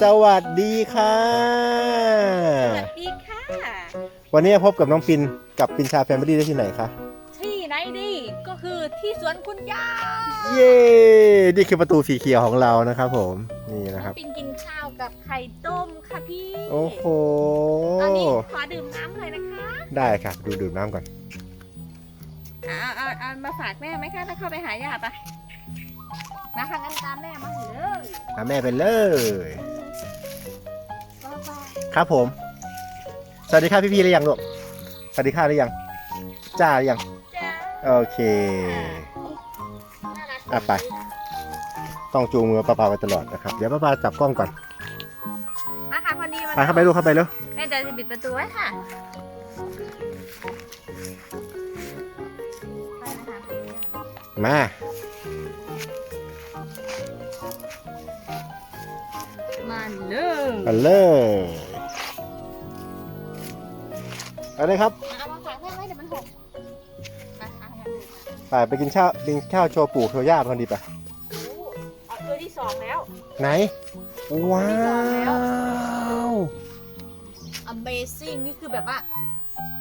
สวัสดีค่ะ สวัสดีค่ะ วันนี้พบกับน้องปินกับปินชาแฟมิลี่ได้ที่ไหนคะ ที่ไหนดีก็คือที่สวนคุณย่าเย้นี่คือประตูสีเขียวของเรานะครับผมนี่นะครับ ปินกินข้าวกับไข่ต้มค่ะพี่โอ้โหตอนนี้ขอดื่มน้ำเลยนะคะ ได้ค่ะดูดื่มน้ำก่อนเอาเอาเอามาฝากแม่ไหมคะถ้าเข้าไปหาย่าปะ นะคะงั้นตามแม่มาเลยหาแม่ไปเลยบ๊ายบายครับผม สวัสดีค่ะพี่ๆหรือยังลูก สวัสดีค่ะหรือยัง จ้าหรือยังจ้าโอเคน่ารักอะไป ต้องจูงมือป้าปาไปตลอดนะครับ เดี๋ยวป้าปาจับกล้องก่อน มาค่ะพอดีมาไปเข้าไปลูกเข้าไปเร็วแม่จะปิดประตูไว้ค่ะไปนะคะมามา ไปเลยเอาเลยครับเอามาฝากแม่ไว้เดี๋ยวมันหกมาเอามาดูค่ะไปไปกินข้าวกินข้าวโชว์ปู่โชว์ย่ากันดีป่ะโอ้เอาตัวที่สองแล้ว ไหน ว้าที่สองแล้วว Amazing นี่คือแบบว่า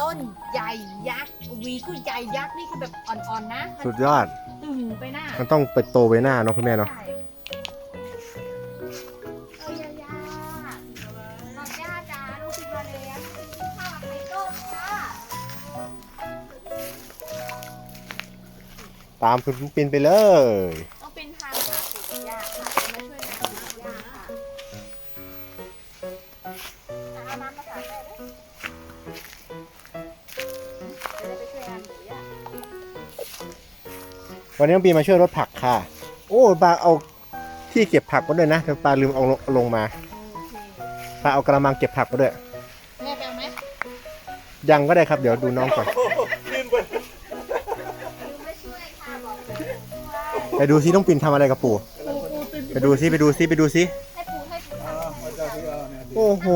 ต้นใหญ่ยักษ์วีคือใหญ่ยักษ์นี่คือแบบอ่อนๆนะสุดยอด ตึงไปหน้ามันต้องไปโตไว้หน้าเนาะคุณแม่เนาะ ใช่ ตามคุณปินไปเลย ต้องเป็นทางหาปู่กับย่าค่ะมาช่วยกันปู่กับย่าค่ะเอาน้ำมาฝากแม่ด้วยเดี๋ยวเราไปช่วยงานปู่ย่าวันนี้น้องปีนมาช่วยรถผักค่ะ โอ้ปาเอาที่เก็บผักมาด้วยนะแต่ปาลืมเอาลงลงมาปาเอากระมังเก็บผักมาด้วย แม่ไปเอาไหมยังก็ได้ครับเดี๋ยวดูน้องก่อน ไปดูซิน้องปินทำอะไรกับปู่ปูปูตื่นไปดูซิไปดูซิไปดูซิให้ปูให้ปูทำให้ปูทำโอ้โห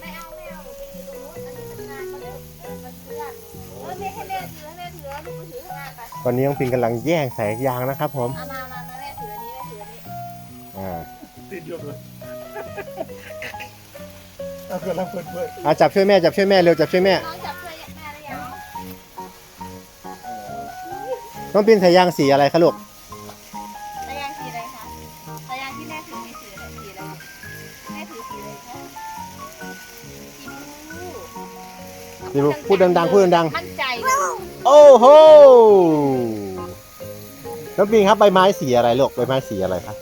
ไม่เอาไม่เอาอันนี้มันงานมาเร็วเออมันเพื่อนเออแม่ให้แม่ถือให้แม่ถือให้ลูกถือข้างหน้าไปตอนนี้น้องปินกำลังแย่งสายยางนะครับผม เอามามามาแม่ถืออันนี้แม่ถืออันนี้อ่าติดอยู่เลยเอาเกิดแล้วเปิดเปิดอะจับช่วยแม่จับช่วยแม่เร็วจับช่วยแม่ น้อง น้องปินสายยางสีอะไรคะลูกตายางสีอะไรคะตายางที่แม่ถือมีสีอะไรสีอะไรแม่ถือสีอะไรคะสีบลูพูดดังๆพูดดังมั่นใจเลยๆโอ้โห น้องปินครับใบไม้สีอะไรลูกใบไม้สีอะไรครับ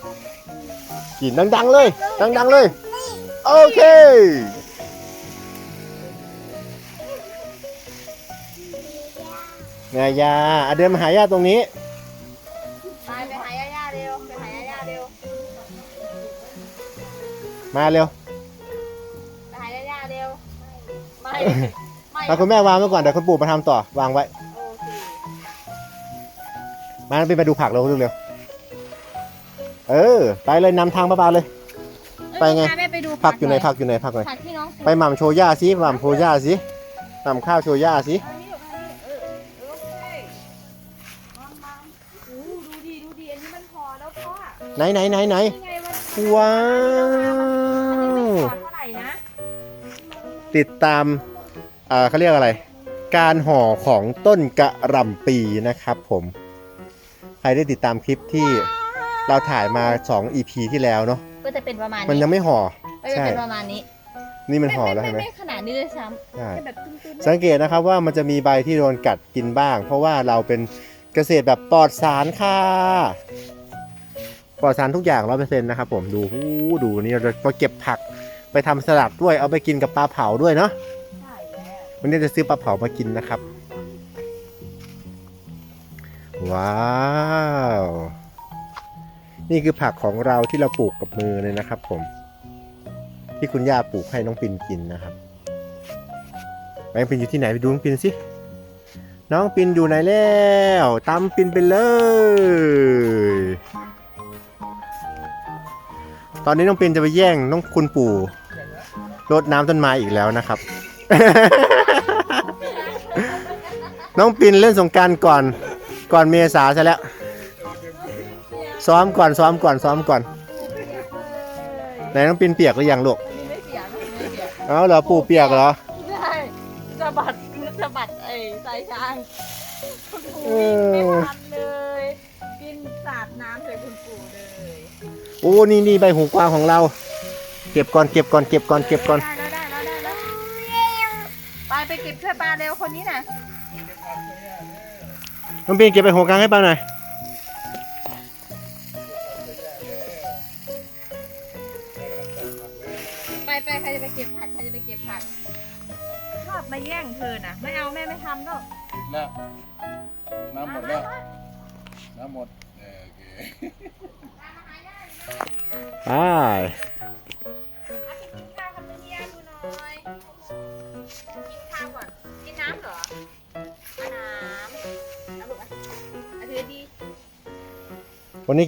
กลิ่นดังๆเลย ดังๆเลย โอเค ไงยาอะเดินมาหาย่าตรงนี้ ไปไปหายาย่าเร็วไปหายาย่าเร็วมาเร็วไปหายาย่าเร็วไม่ไม่มาคุณแม่วางไว้ก่อนเดี๋ยวคุณปู่มาทำต่อวางไว้ โอเคมาไปมาดูผักเราเร็วๆเออ ไปเลยนำทางป้าปาเลย ไปไงพาแม่ไปดูผักอยู่ไหนหผักอยู่ไหนผักไหน ผักที่น้องไปหม่ำโชย่าสิหม่ำโชย่าสิหม่ำข้าวโชย่าสิอันนี้อั ไหนไหนไหนไหนนี่ไงมันว้าอันนี้ไม่วพอเท่าไหร่นะติดตามอ่าเขาเรียกอะไร การห่อของต้นกระหล่ำปีนะครับผม ใครได้ติดตามคลิปที่เราถ่ายมา 2 EP ที่แล้วเนาะก็จะเป็นประมาณมันนี้ยังไม่ห่อ ก็จะใช่เป็นประมาณนี้นี่มันห่อแล้วไม่เห็นไหม ไม่ขนาดนี้เลยซ้ำใช่ แค่แบบตื้นๆสังเกตนะครับว่ามันจะมีใบที่โดนกัดกินบ้าง เพราะว่าเราเป็นเกษตรแบบปลอดสารค่ะ ปลอดสารทุกอย่างร้อยเปอร์เซ็นต์นะครับผมดูหูดูนี่เราจะมาเก็บผักไปทำสลัดด้วยเอาไปกินกับปลาเผาด้วยเนาะวันนี้จะซื้อปลาเผามากินนะครับ ว้าว นี่คือผักของเราที่เราปลูกกับมือเลยนะครับ ผม ที่คุณย่าปลูกให้น้องปินกินนะครับน้องปินอยู่ที่ไหนไปดูน้องปินสิน้องปินอยู่ไหนแล้วตามปินไปเลย ตอนนี้น้องปินจะไปแย่งน้องคุณปู่รดน้ำต้นไม้อีกแล้วนะครับ น้องปินเล่นสงการก่อนก่อนเมษาซะแล้ว ซ้อมก่อนซ้อมก่อนซ้อมก่อนไหนน้องปินเปียกหรือยังลูกอันนี้ไม่เปียกไม่เปียกเอ้าเหรอปู่เปียกเหรอใช่สะบัดสะบัดไอ้สายช้างคุณปู่เออไม่ทัน โอ้นี่นี่ใบหูกวางของเรา เก็บก่อนเก็บก่อนเก็บก่อนเก็บก่อน ได้แล้วได้แล้วได้แล้วไปไปเก็บเสื้อปลาเร็วคนนี้น่ะน้องปินเก็บใบหูกวางให้ป้าหน่อย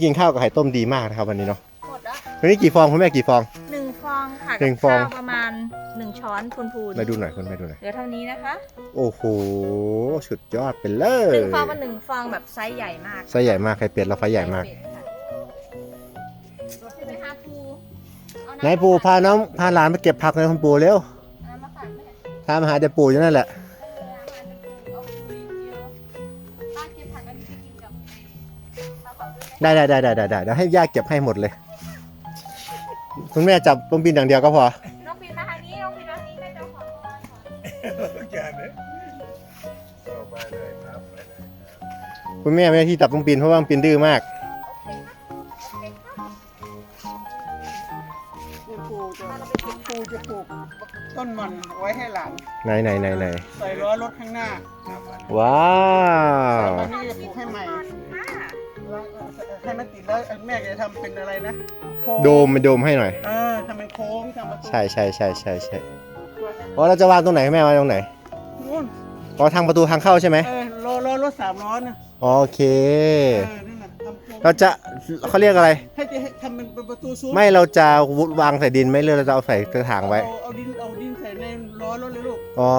กินข้าวกับไข่ต้มดีมากนะครับวันนี้เนาะหมดแล้ววันนี้กี่ฟองคุณแม่กี่ฟอง หนึ่งฟองค่ะหนึ่งฟอง กับข้าวประมาณหนึ่งช้อนพูนพูนมาดูหน่อยคุณแม่ดูหน่อยเหลือเท่านี้นะคะโอ้โหสุดยอดไปเลหยนึ่งฟองมันหนึ่งฟองแบบไซส์ใหญ่มากไส้ใหญ่มากไข่เป็ดเราไฟใหญ่มากไซส์เป็ดค่ะรถที่ไปหาปูเอาำนายปูพาน้องพาหลานไปเก็บผักเลยคุณปู่เร็ว เอาน้ำมาฝากแม่ ตามหาแต่ปู่อยู่นั่นแหละ ไหมได้ได้ได้ได้ได้ได้เดี๋ยวให้ย่าเก็บให้หมดเลย คุณแม่จับต้มบินอย่างเดียวก็พอ น้องปีนมาทางนี้น้องปีนมาทางนี้แม่จะขอพรก่อนทุกอย่างเลยเอาไปเลยครับไปเลยครับคุณแม่ไม่ได้ที่จับต้มบินเพราะว่าต้มบินดื้อมากนี่ปูจะปูจะปลูกต้นมันไว้ให้หลานไหนไหนไหนไหนใส่ล้อรถข้างหน้าว้าว ตอนนี้ ติดแล้วแม่จะทำเป็นอะไรนะโค้งโดมมาโดมให้หน่อยเออทำเป็นโค้งทำประตูใช่ใช่ใช่ใช่ใช่อ๋อเราจะวางตรงไหนแม่วางตรงไหนนู่นอ๋อทางประตูทางเข้าใช่ไหมเออล้อล้อรถสามล้อนะโอเค เออนั่นน่ะทำโค้งเราจะเขาเรียกอะไร ให้จะให้ทำเป็นประตูซุ้มไม่เราจะวางใส่ดินไหมหรือเราจะเอาใส่กระถางไว้ เอาเอาดินเอาดินใส่ในล้อรถเลยลูกอ๋อ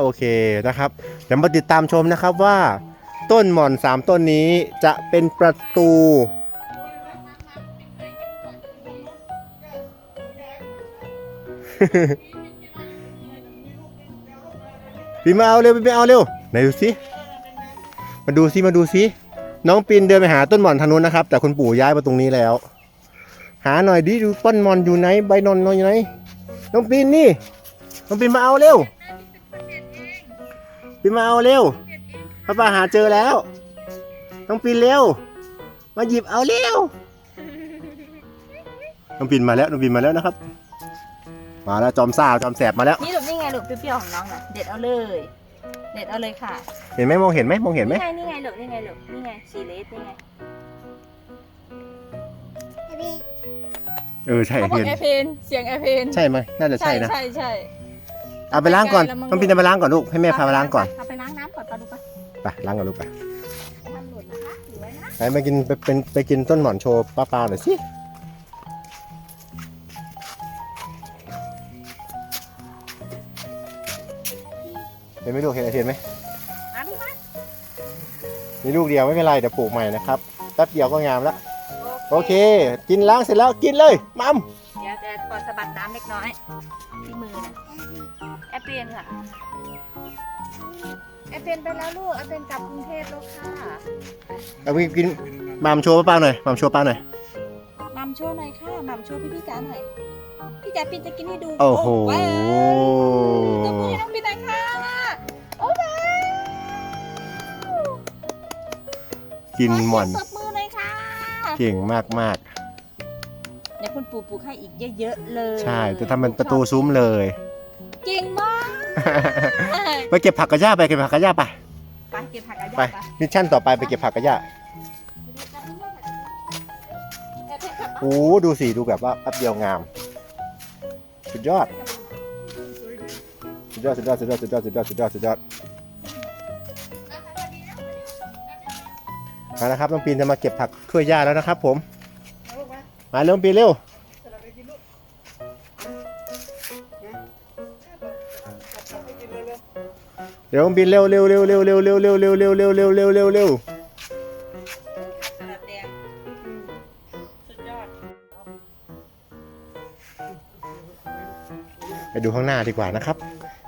โอเคนะครับ เดี๋ยวมาติดตามชมนะครับว่า ต้นหม่อนสามต้นนี้จะเป็นประตู พี่มาเอาเร็วพี่มาเอาเร็วไหนดูสิมาดูสิมาดูสิน้องปินเดินไปหาต้นหม่อนทางนู้นนะครับ แต่คุณปู่ย้ายมาตรงนี้แล้ว หาหน่อยดิดูต้นหม่อนอยู่ไหนใบนอนนอนอยู่ไหนน้องปินนี่น้องปินมาเอาเร็วปินมาเอาเร็วป้าป้าหาเจอแล้ว น้องปินเร็ว มาหยิบเอาเร็วน้องปินมาแล้วน้องปินมาแล้วนะครับ มาแล้วจอมซ่าจอมแสบมาแล้ว นี่ลูกนี่ไงลูกเปรี้ยวๆของน้องน่ะเด็ดเอาเลย เด็ดเอาเลยค่ะ เห็นไหมมองเห็นไหมมองเห็นไหมนี่ไงนี่ไงลูกนี่ไงลูกนี่ไงสีเลสนี่ไงเออใช่เขาบอกเห็นแอร์เพนเสียงแอร์เพนใช่ไหมน่าจะใช่นะใช่ใช่เอาไปล้างก่อนแล้วมึงน้องปินเอาไปล้างก่อนลูกให้แม่พาไปล้างก่อนเอาไปล้างน้ำก่อนปลาดูปะไปล้างก่อนลูกไปทำหลุดนะคะถือไว้นะไปมากินไปเป็นไปกินต้นหมอนโชว์ป้าปาหน่อยสิ เห็นไหมลูกเห็นเห็นไหมมาดูมามีลูกเดียวไม่เป็นไรเดี๋ยวปลูกใหม่นะครับแป๊บเดียวก็งามแล้วโอเค กินล้างเสร็จแล้วกินเลยมัมเดี๋ยวจะขอสะบัดน้ำเล็กน้อยที่มือนะแอร์เพนค่ะแอร์เพนไปแล้วลูกแอร์เพนกลับกรุงเทพแล้วค่ะเอาไปกินมัมโชว์ป้าปาหน่อยมัมโชว์ป้าหน่อยมัมโชว์หน่อยค่ะมัมโชว์พี่พี่จ๋าหน่อยพี่จ๋าปินจะกินให้ดูโอ้โหว้าวตบมือให้น้องปินหน่อยค่ะ กินหม่อนตบมือหน่อยค่ะเก่งมากมากเดี๋ยวคุณปู่ปลูกให้อีกเยอะๆเลยๆใช่ จะทำเป็นประตูซุ้มเลย เก่งมากไปเก็บผักกระย่าไปเก็บผักกระย่าไป ไปเก็บผักกระไปยาไปมิชชั่นต่อไปไปเก็บผักกระย่าแอร์เพนกลับมาโอ้ดูสิ ดูแบบว่าแป๊บเดียวงาม สุดยอด สุดยอด สุดยอด สุดยอด สุดยอด สุดยอด สุดยอด สุดยอด มาแล้วครับน้องปีนจะมาเก็บผักเครือหญ้าแล้วนะครับ ผม มาเร็วน้องปีนเร็วเร็วน้องปีนเร็วเร็วเร็วเร็วเร็วเร็วเร็วเร็วเร็วเร็วเร็วเร็วเร็วเร็วสลัดแดงสุดยอดไปดูข้างหน้าดีกว่านะครับ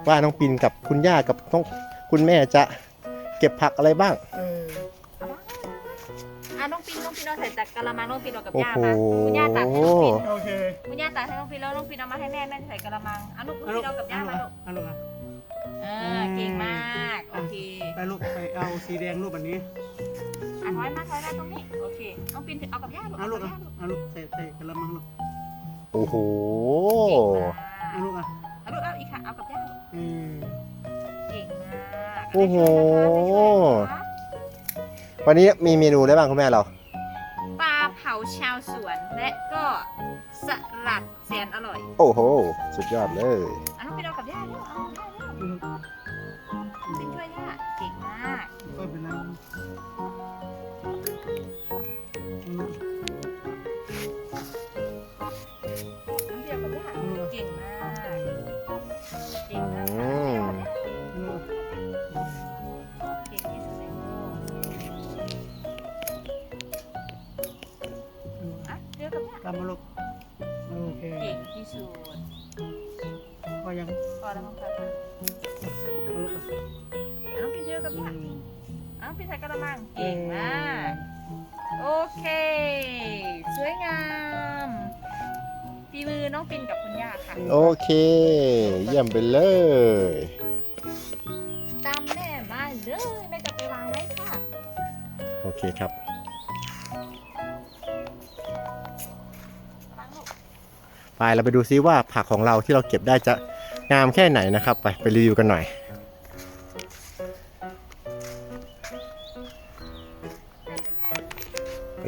ว่าน้องปินกับคุณย่ากับน้องคุณแม่จะเก็บผักอะไรบ้าง กกะละมังน้องปินเอากับโอ้ย่าโหมาคุณย่าตักให้น้องปินโอเคคุณย่าตักให้น้องปินแล้วน้องปินเอามาให้แม่แม่จะใส่กะละมังเอาลูกน้องเอาลูปิกนเอากับย่ามาลูกเอาลูกอะเออเก่งมากโอเคไปลูกไปเอาสีแดงลูกอันนี้อะถอยมาถอยมาตรงนี้โอเคน้องปินเอากับย่าลูกเอาลูกกับอะย่าลูกเอาลูกใส่ใส่กระมังลูกโอ้โหเอาลูกอะเอาลูกเอาอีกค่ะเอากับย่าลูกเออเก่งมากโอ้โหไปช่วยนะคะวันนี้มีเมนูอะไรบ้างคุณแม่เรา โอ้โห สุดยอดเลยอะน้องปินเอากับย่าลูกเอาย่าลูกเอาลูกปินช่วยย่าเก่งมากก็เป็นไรเอาลูกน้องปินเอากับย่าเก่งมากเก่งมากอืมเอาลูกเก่งที่สุดในโลกอะเดี๋ยวกับย่า ตามมาลูก น้องปินใส่กระมังเก่งมาก โอเค สวยงามฝีมือน้องปินกับคุณย่าค่ะโอเคเยี่ยมไปเลยตามแม่มาเลยแม่จะไปวางไว้ค่ะ โอเคครับวางลูกไปเราไปดูซิว่าผักของเราที่เราเก็บได้จะงามแค่ไหนนะครับ ไปไปรีวิวกันหน่อย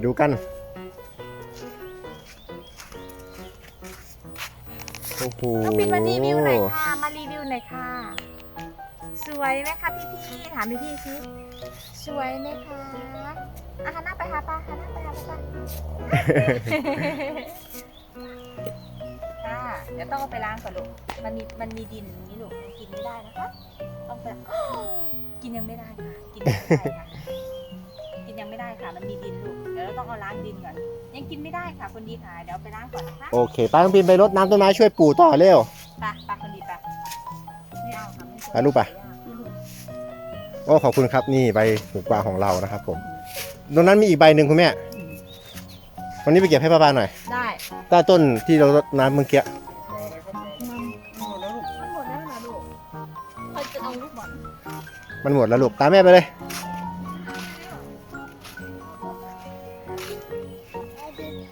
ดูกัน โอ้โหน้องปินมารีวิวหน่อยค่ะ มารีวิวหน่อยค่ะ สวยไหมคะพี่พี่ๆถามพี่พี่ๆสิสวยไหมคะอะหันหน้าไปหาป้าหันหน้าไปหาป้าค่ะเดี๋ยวต้องเอาไปล้างก่อนลูก มันมีมันมีดินอย่างนี้ลูกมันกินไม่ได้นะคะ ต้องไปกินยังไม่ได้ค่ะ กินยังไม่ได้ค่ะกิน ยังไม่ได้ค่ะ มันมีดินลูก เดี๋ยวเราต้องเอาล้างดินก่อน ยังกินไม่ได้ค่ะคนดีค่ะ เดี๋ยวเอาไปล้างก่อนนะคะโอเคป้าต้องปินไปรดน้ำต้นไม้ช่วยปู่ต่อเร็ว ไปไปคนดีไปไม่เอาค่ะไม่ไปลูกไป โอ้ขอบคุณครับนี่ใบหูกวางของเรานะครับผมตรงนั้นมีอีกใบหนึ่งคุณแม่วันนี้ไปเก็บให้ป้าปาหน่อยได้ใต้ต้นที่เรารดน้ำเมื่อกี้มันหมดแล้วลูกมันหมดแล้วนะลูกเคยจะเอาลูกบอลมันหมดแล้วลูกตามแม่ไปเลย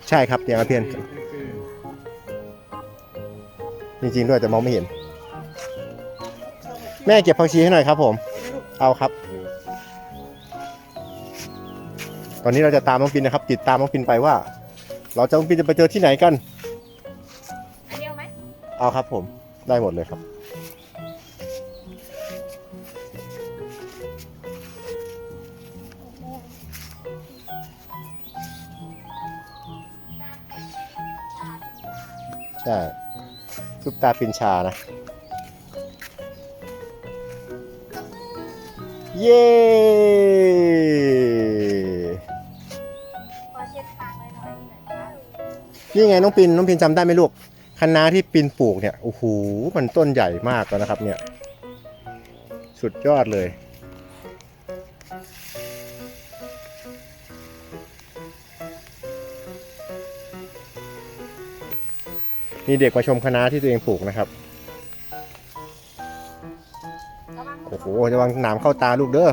ใช่ครับเตียงอาเพียน จริงๆด้วยแต่มองไม่เห็น แม่เก็บผักชีให้หน่อยครับผม เอาครับ ตอนนี้เราจะตามน้องปินนะครับ ติดตามน้องปินไปว่า เราจะน้องปินจะไปเจอที่ไหนกัน อันเดียวไหม เอาครับผม ได้หมดเลยครับ ใช่ซุปตาปินชานะ เย้นี่ไงน้องปินน้องปินจำได้ไหมลูกคะน้าที่ปินปลูกเนี่ยโอ้โหมันต้นใหญ่มากแล้วนะครับเนี่ย สุดยอดเลย มีเด็กมาชมคะน้าที่ตัวเองปลูกนะครับระวังโอ้โหระวังหนามเข้าตาลูกเด้อ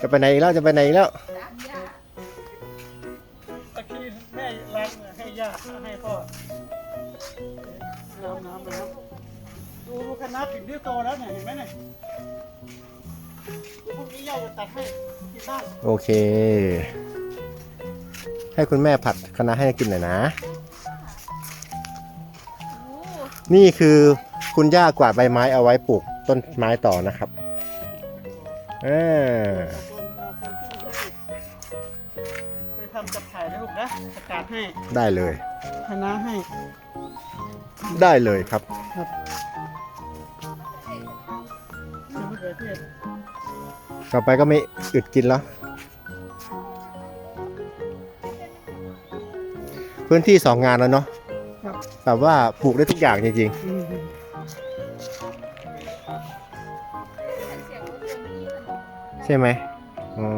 จะไปไหนอีกแล้วจะไปไหนอีกแล้วน้ำยาตะกี้แม่ล้างให้ย่าให้พ่อน้ำน้ำน้ำดูดูคณะถึงที่โตแล้วเนี่ยเห็นไหมเนี่ยพรุ่งนี้ย่าจะตัดให้ที่บ้านโอเค ให้คุณแม่ผัดคะน้าให้กินหน่อยนะโอ้นี่คือคุณย่ากวาดใบไม้เอาไว้ปลูกต้นไม้ต่อนะครับอ่าไปทำกับถ่ายนะลูกนะประกาศให้ได้เลย คณะให้ ได้เลยครับมะเขือเทศ ต่อไปก็ไม่อึดกินแล้ว พื้นที่สองงานแล้วเนาะครับไปแบบว่าปลูกได้ทุกอย่างจริงเสียงรถยนต์นี่มันๆใช่ไหมอ๋อ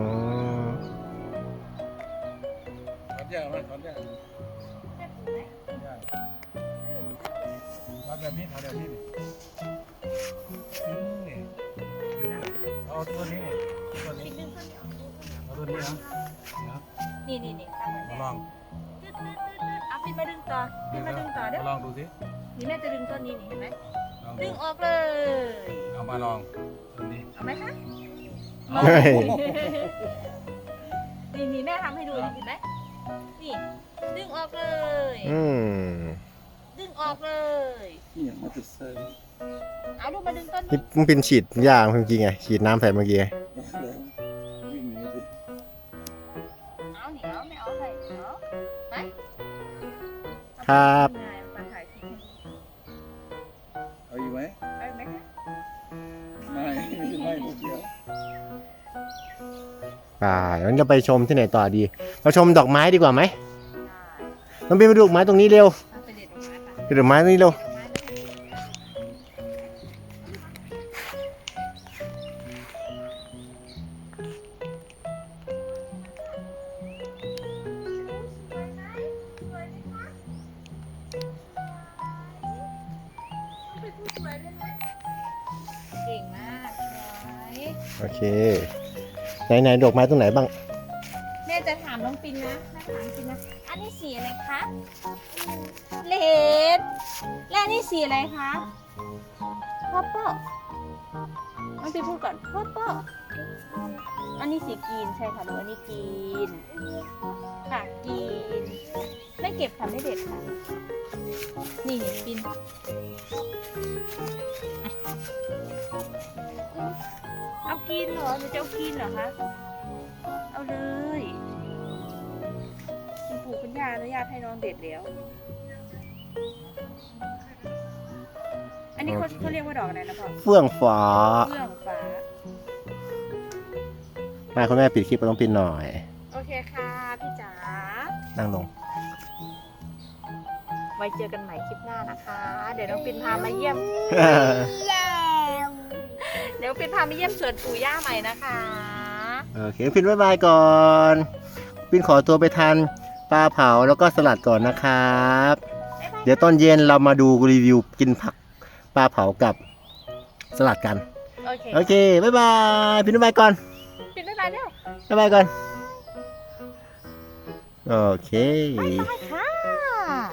ถอนยากไหมถอนยากแม่ปลูกไหมถอนแบบนี้ถอนแบบนี้นี่อืมนี่เอาตัวนี้ตัวนี้ปิดดึงต้นนี้ออกดูต้นนี้ออกเอาตัวนี้นะเดี๋ยวนี่นี่นี่ทำเหมือนมาแม่ลองตึ๊ดตึ๊ ดตึ๊ดตึ๊ดเอาปิดมาดึงต่อปิดมาดึงต่อเด้อมาลองดูสินี่แม่จะดึงต้นนี้นี่เห็นไหมลองดึดูงออกเลยเอามาลองตัวนี้เอาไหมคะเอาเฮ้ยนี่นี่แม่ทำให้ดูนี่เห็นไหมนี่ดึงออกเลยอืมดึงออกเลยนี่ยังมาติดเซอร์เอาลูกมาดึงต้นนี่นี้มันเป็นฉีดยาเมื่อกี้ไงฉีดน้ำใส่เมื่อกี้ไงวิ่ง ครับ มาถ่ายคลิปให้ดูเอาอยู่ไหมไปไหมคะ ไม่ไม่ไม่ลูกเดียวป่างั้นเราไปชมที่ไหนต่อดี เราชมดอกไม้ดีกว่าไหมได้น้องบินมาดูดอกไม้ตรงนี้เร็วเอาไปเด็ดดอกไม้ไปดูดอกไม้ตรงนี้เร็ว นไหนดอกไม้ตรงไหนบ้าง แม่จะถามน้องปินนะแม่ถามปินนะ อันนี้สีอะไรคะ เลดและอันนี่สีอะไรคะพอปเปอร์ องปินพูดก่อนพอปเปอร์อันนี้สีกรีนใช่ค่ะลูกอันนี้กรีนค่ะกรีนไม่เก็บค่ะไม่เด็ดค่ะ นี่ปินเอากรีนเหรอหนูจะเอากรีนเหรอคะ เอาเลย คุณปู่คุณย่าอนุญาตให้น้องเด็ดแล้ว อันนี้เขาเขาเรียกว่าดอกอะไรนะพ่อเฟื่องฟ้าเฟื่องฟ้า มาคุณแม่ปิดคลิปกับน้องปินหน่อย โอเคค่ะพี่จ๋า นั่งลง ไว้เจอกันใหม่คลิปหน้านะคะ เดี๋ยวน้องปินพามาเยี่ยม เดี๋ยวปินพามาเยี่ยมสวนปู่ย่าใหม่นะคะ โอเคปินบ๊ายบายก่อน ปินขอตัวไปทานปลาเผาแล้วก็สลัดก่อนนะครับบ๊ายบายเดี๋ยวตอนเย็นเรามาดูรีวิวกินผัก ปลาเผากับสลัดกัน โอเคโอเคบ๊ายบายปินบ๊ายบายก่อนปินบ๊ายบายเร็วบ๊ายบายก่อน โอเค บ๊ายบายค่ะ